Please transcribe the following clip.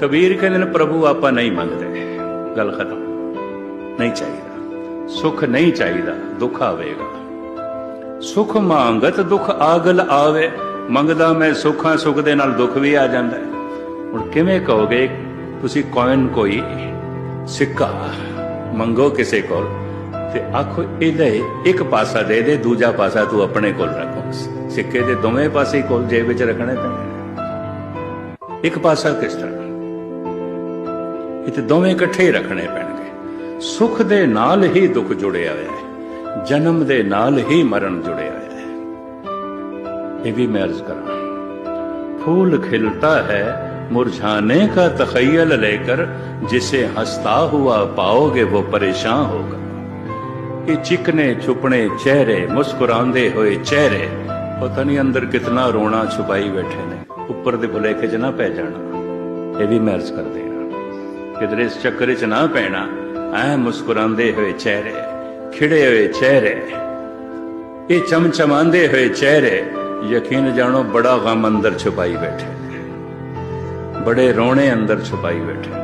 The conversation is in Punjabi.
ਕਬੀਰ ਕਹਿੰਦੇ ਨੇ, ਪ੍ਰਭੂ, ਆਪਾਂ ਨਹੀਂ ਮੰਗਦੇ। ਗੱਲ ਖਤਮ। ਨਹੀਂ ਚਾਹੀਦਾ। ਸੁਖ ਨਹੀਂ ਚਾਹੀਦਾ। ਦੁੱਖ ਆਵੇਗਾ। ਸੁਖ ਮੰਗਤ ਦੁੱਖ ਆਗਲ ਆਵੇ। ਮੰਗਦਾ ਮੈਂ ਸੁੱਖਾਂ, ਸੁਖ ਦੇ ਨਾਲ ਦੁੱਖ ਵੀ ਆ ਜਾਂਦਾ ਹੁਣ ਕਿਵੇਂ ਕਹੋਗੇ, ਤੁਸੀਂ ਕੋਇਨ ਕੋਈ ਸਿੱਕਾ? ਮੰਗੋ ਕਿਸੇ ਕੋਲ ਤੇ ਆਖੋ, ਇਹਦਾ ਇੱਕ ਪਾਸਾ ਦੇ ਦੇ, ਦੂਜਾ ਪਾਸਾ ਤੂੰ ਆਪਣੇ ਕੋਲ ਰੱਖੋ। ਸਿੱਕੇ ਦੇ ਦੋਵੇਂ ਪਾਸੇ ਕੋਲ ਜੇਬ ਵਿੱਚ ਰੱਖਣੇ ਪੈਣੇ ਇੱਕ ਪਾਸਾ ਕਿਸ ਤਰ੍ਹਾਂ? ਇਹ ਤੇ ਦੋਵੇਂ ਇਕੱਠੇ ਹੀ ਰੱਖਣੇ ਪੈਣਗੇ ਸੁਖ ਦੇ ਨਾਲ ਹੀ ਦੁੱਖ ਜੁੜਿਆ ਹੋਇਆ ਹੈ ਜਨਮ ਦੇ ਨਾਲ ਹੀ ਮਰਨ ਜੁੜਿਆ ਹੋਇਆ ਹੈ ਇਹ ਵੀ ਮੈਂ ਅਰਜ਼ ਕਰਾਂ फूल खिलता है मुरझाने का तखयल लेकर जिसे हंसता हुआ पाओगे वो परेशान होगा ये चिकने छुपने चेहरे मुस्कुरांदे हुए चेहरे पता नहीं अंदर कितना रोना छुपाई बैठे ने ਉੱਪਰ ਦੇ ਭੁਲੇਖੇ 'ਚ ਨਾ ਪੈ ਜਾਣਾ ਇਹ ਵੀ ਮੈਂ ਅਰਜ਼ ਕਰ ਦੇਣਾ ਕਿਧਰੇ ਇਸ ਚੱਕਰ 'ਚ ਨਾ ਪੈਣਾ। ਐ ਮੁਸਕਰਾਉਂਦੇ ਹੋਏ ਚਿਹਰੇ, ਖਿੜੇ ਹੋਏ ਚਿਹਰੇ। ਇਹ ਚਮਚਮਾਉਂਦੇ ਹੋਏ ਚਿਹਰੇ, ਯਕੀਨ ਜਾਣੋ ਬੜਾ ਗਮ ਅੰਦਰ ਛੁਪਾਈ ਬੈਠੇ। ਬੜੇ ਰੋਣੇ ਅੰਦਰ ਛੁਪਾਈ ਬੈਠੇ।